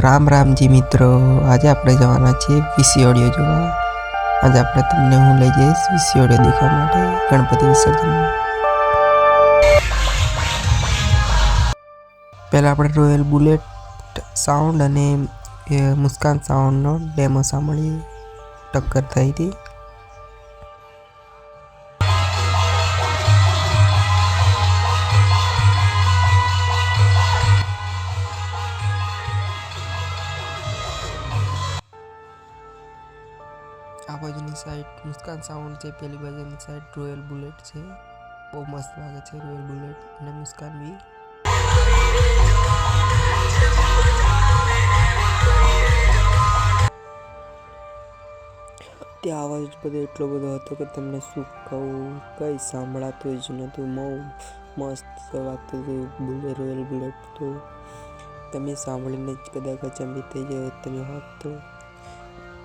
રામ રામજી મિત્રો, આજે આપણે જવાના છીએ વીસી ઓડિયો જોવા. આજે આપણે તમને હું લઈ જઈશ વીસી ઓડિયો દેખવા માટે ગણપતિ વિસર્જન પહેલાં આપણે રોયલ બુલેટ સાઉન્ડ અને મુસ્કાન સાઉન્ડનો ડેમો સાંભળીએ. ટક્કર થઈ હતી. આ બાજુની સાઈડ મુસ્કાન સાઉન્ડ છે, પેલી બાજુની સાઈડ રોયલ બુલેટ છે. બહુ મસ્ત લાગે છે રોયલ બુલેટ અને મુસ્કાન બી. ત્યાં અવાજ બધો એટલો બધો હતો કે તમને શું કહું, કંઈ સાંભળાતું જ નહોતું. બહુ મસ્ત વાગતું હતું બુલે રોયલ બુલેટ તો. તમે સાંભળીને જ કદાચ અચંબિત થઈ જાય તમે હોત તો.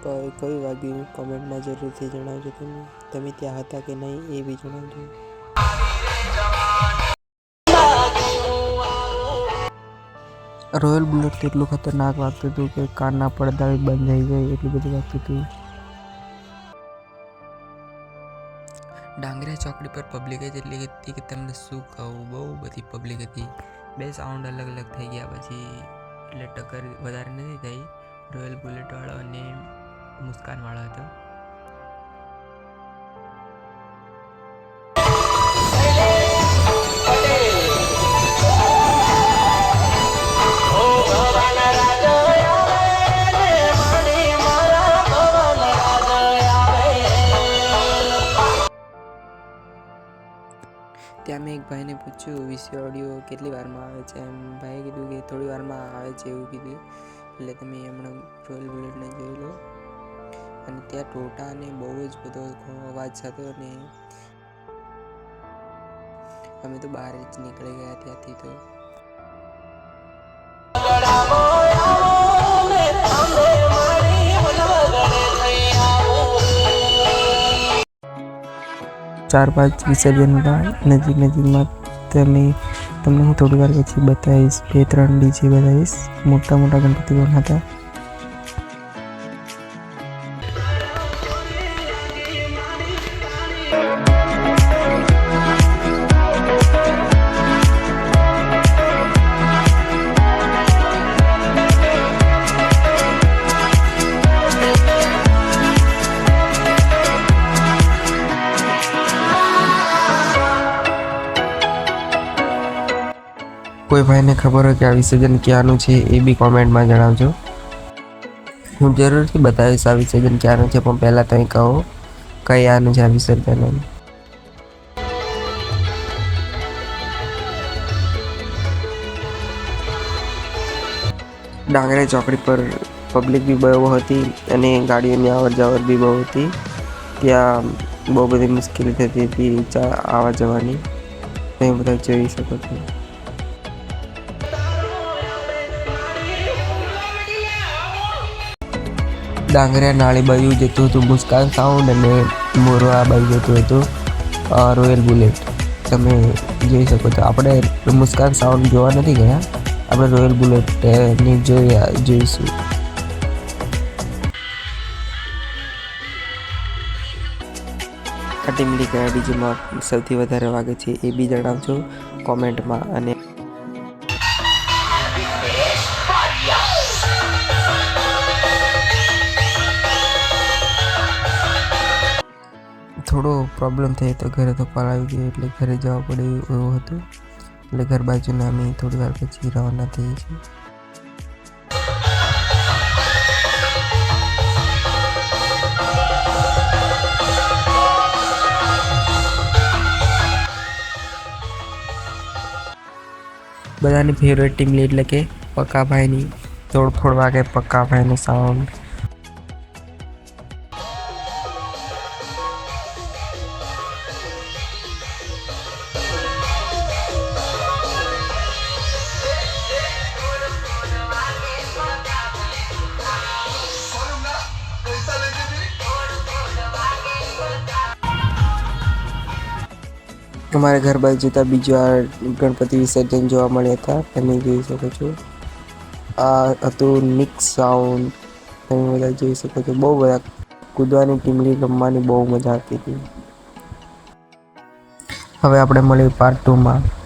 ક- કયું વાગ્યું કોમેન્ટમાં જરૂરથી જણાવજો તમે. તમે ત્યાં હતા કે નહીં એ બી જણાવજો. રોયલ બુલેટ તો એટલું ખતરનાક વાગતું હતું કે કારના પડદા બી બંધ થઈ જાય એટલું બધું વાગતું હતું. ડાંગરા ચોકડી પર પબ્લિક જ એટલી હતી કે તમને શું કહું? બહુ બધી પબ્લિક હતી. બે સાઉન્ડ અલગ અલગ થઈ ગયા પછી એટલે ટક્કર વધારે નથી થઈ. રોયલ બુલેટવાળો અને મુસ્કાનવાળો હતો. ત્યાં મેં એક ભાઈને પૂછ્યું, વિશે ઓડિયો કેટલી વારમાં આવે છે? એમ ભાઈએ કીધું કે થોડી વારમાં આવે છે એવું કીધું. એટલે તમે હમણાં રોયલ બુલેટને જોઈ લો. અને ત્યાં ટોટા અને બહુ જ બધો અવાજ થતો અને અમે તો બહાર જ નીકળી ગયા ત્યાંથી તો. ચાર પાંચ વિસર્જનમાં નજીક નજીકમાં તમે, તમને હું થોડી વાર પછી બતાવીશ. બે ત્રણ ડીજે બતાવીશ. મોટા મોટા ગણપતિ પણ હતા કોઈ ભાઈને ખબર હોય કે આ વિસર્જન ક્યાંનું છે એ બી કોમેન્ટમાં જણાવજો. હું જરૂરથી બતાવીશ આ વિસર્જન ક્યાંનું છે, પણ પહેલાં તમે કહો કયાનું છે આ વિસર્જન ડાંગરા ચોકડી પર પબ્લિક બી બહુ હતી અને ગાડીઓની અવર જવર બી બહુ હતી. ત્યાં બહુ બધી મુશ્કેલી થતી હતી આવવા જવાની. તમે બધા જોઈ શકો છો. ડાંગરિયા નાળી બાજુ જતું હતું મુસ્કાન સાઉન્ડ અને મોરવા આ બાજુ જતું હતું રોયલ બુલેટ તમે જોઈ શકો છો. આપણે મુસ્કાન સાઉન્ડ જોવા નથી ગયા. આપણે રોયલ બુલેટની જોયા, જોઈશું. કટિંગલી કયા બીજીમાં સૌથી વધારે વાગે છે એ બી જણાવજો કોમેન્ટમાં અને થોડો પ્રોબ્લેમ થયો તો ઘરે તો કોલ આવી ગયો એટલે ઘરે જવા પડે એવું હતું. એટલે ઘર બાજુના અમે થોડી વાર પછી રવાના થઈએ છીએ. બધાની ફેવરેટ ટીમ એટલે કે પક્કાભાઈની, તોડફોડ વાગે પક્કાભાઈનો સાઉન્ડ અમારા ઘર બાજુ જતા બીજું આ ગણપતિ વિસર્જન જોવા મળ્યા હતા. તમે જોઈ શકો છો. આ હતું નિક સાઉન્ડ તમે બધા જોઈ શકો છો. બહુ બધા કૂદવાની ટીમલી રમવાની બહુ મજા આવતી હતી. હવે આપણે મળીએ પાર્ટ ટુમાં